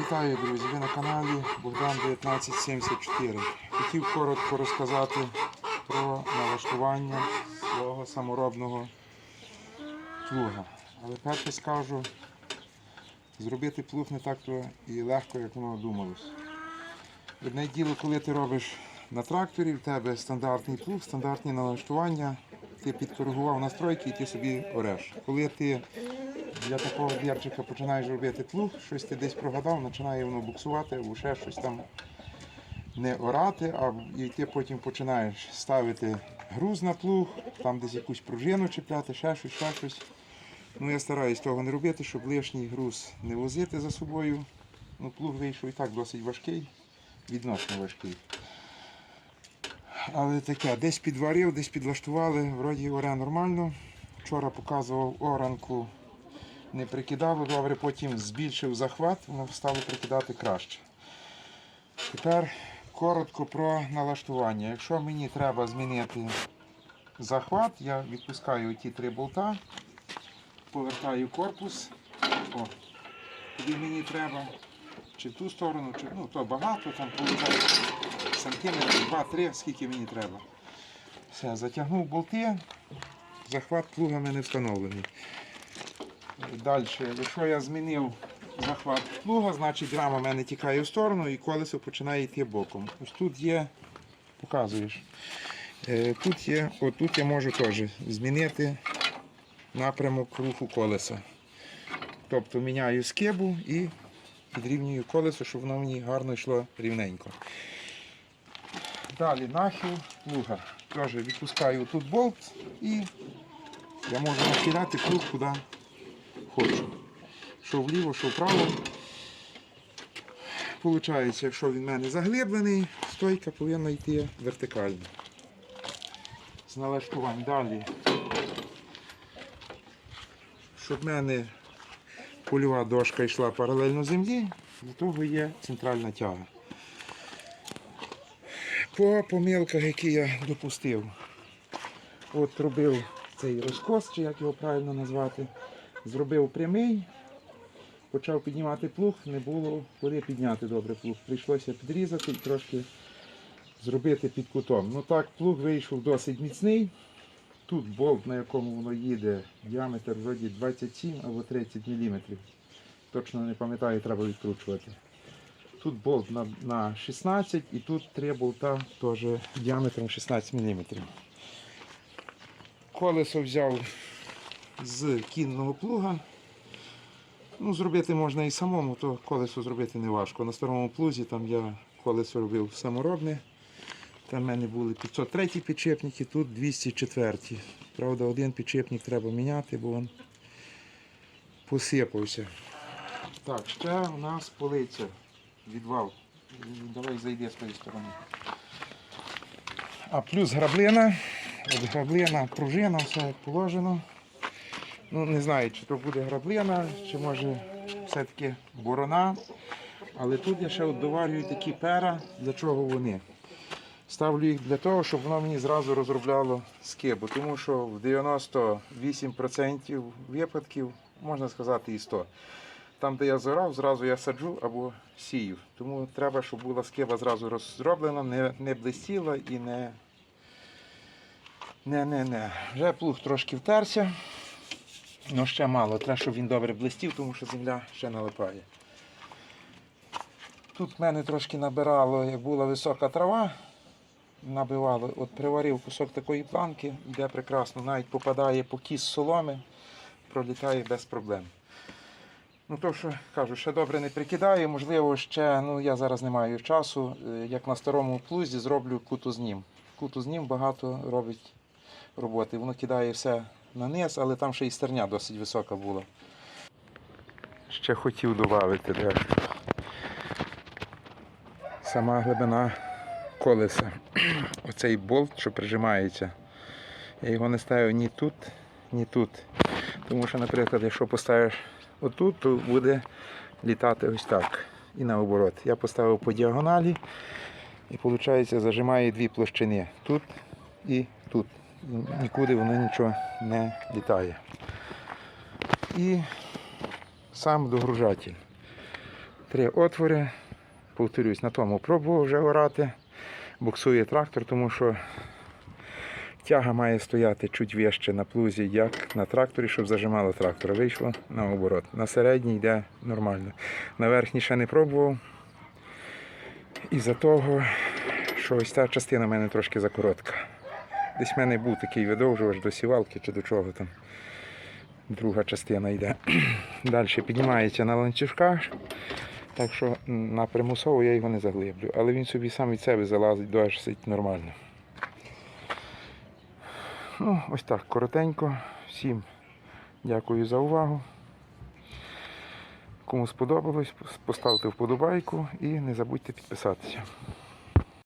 Вітаю, друзі! Ви на каналі Богдан 1974. Хотів коротко розказати про налаштування свого саморобного плуга. Але перше скажу, зробити плуг не так то і легко, як воно думалось. Одне діло, коли ти робиш на тракторі, в тебе стандартний плуг, стандартні налаштування, ти підкоригував настройки і ти собі ореш. Коли ти для такого дверчика починаєш робити плуг, щось ти десь прогадав, починає воно буксувати, або ще щось там не орати, а і ти потім починаєш ставити груз на плуг, там десь якусь пружину чіпляти, ще щось, ще щось. Ну я стараюсь того не робити, щоб лишній груз не возити за собою. Ну, плуг вийшов і так досить важкий, відносно важкий. Але таке, десь підварив, десь підлаштували, вроді оре нормально. Вчора показував оранку не прикидало добре, потім збільшив захват, воно стало прикидати краще. Тепер коротко про налаштування. Якщо мені треба змінити захват, я відпускаю ті три болта, повертаю корпус. О, куди мені треба, чи в ту сторону, чи ну, то багато, там виходить сантиметр, 2-3, скільки мені треба. Все, затягнув болти, захват плуга в мене встановлений. Далі, якщо я змінив захват плуга, значить рама в мене тікає в сторону і колесо починає йти боком. Ось тут є, показуєш. Е, Тут є, отут я можу теж змінити напрямок руху колеса. Тобто міняю скибу і підрівнюю колесо, щоб воно мені гарно йшло рівненько. Далі нахил плуга. Теж відпускаю тут болт і я можу нахиляти плуг куди хочу. Що вліво, що вправо. Получається, якщо він в мене заглиблений, стойка повинна йти вертикально. З налаштувань далі. Щоб в мене польова дошка йшла паралельно землі, для того є центральна тяга. По помилках, які я допустив, от робив цей розкос, чи як його правильно назвати, зробив прямий, почав піднімати плуг, не було куди підняти добре плуг. Прийшлося підрізати і трошки зробити під кутом. Ну так, плуг вийшов досить міцний. Тут болт, на якому воно їде, діаметр вроді 27 або 30 мм. Точно не пам'ятаю, треба відкручувати. Тут болт на, на 16 і тут три болта теж діаметром 16 мм. Колесо взяв з кінного плуга. Ну, зробити можна і самому, то колесо зробити не важко. На старому плузі там я колесо робив саморобне. Там в мене були 503 підчепники, тут 204. Правда, один підчепник треба міняти, бо він посипався. Так, ще у нас полиця. Відвал. Давай зайди з тої сторони. А плюс граблина. От граблина, пружина, все як положено. Ну, не знаю, чи то буде граблина, чи може все-таки борона. Але тут я ще доварюю такі пера, для чого вони. Ставлю їх для того, щоб воно мені зразу розробляло скибу. Тому що в 98% випадків, можна сказати, і 100. Там, де я зорав, зразу я саджу або сію. Тому треба, щоб була скиба зразу розроблена, не, не блистіла і не. Не, не, не. Вже плуг трошки втерся. Ну ще мало. Треба, щоб він добре блистів, тому що земля ще налипає. Тут в мене трошки набирало, як була висока трава, набивало, от приварив кусок такої планки, йде прекрасно, навіть попадає по кіс соломи, пролітає без проблем. Ну то, що кажу, ще добре не прикидаю, можливо, ще, ну я зараз не маю часу, е, як на старому плузі зроблю кутознім. Кутознім багато робить роботи. Воно кидає все на низ, але там ще і стерня досить висока була. Ще хотів додати дещо. Сама глибина колеса. Оцей болт, що прижимається. Я його не ставив ні тут, ні тут. Тому що, наприклад, якщо поставиш отут, то буде літати ось так. І наоборот. Я поставив по діагоналі і виходить зажимає дві площини. Тут і тут. І Нікуди воно нічого не літає. І сам догружатель. Три отвори. Повторюсь, на тому пробував вже орати. Буксує трактор, тому що тяга має стояти чуть вище на плузі, як на тракторі, щоб зажимало трактор. Вийшло наоборот. На середній йде нормально. На верхній ще не пробував. Із-за того, що ось ця частина в мене трошки закоротка. Десь в мене був такий видовжувач до сівалки чи до чого там. Друга частина йде. Далі піднімається на ланцюжках. Так що на примусово я його не заглиблю. Але він собі сам від себе залазить, досить нормально. Ну, ось так, коротенько. Всім дякую за увагу. Кому сподобалось, поставте вподобайку і не забудьте підписатися.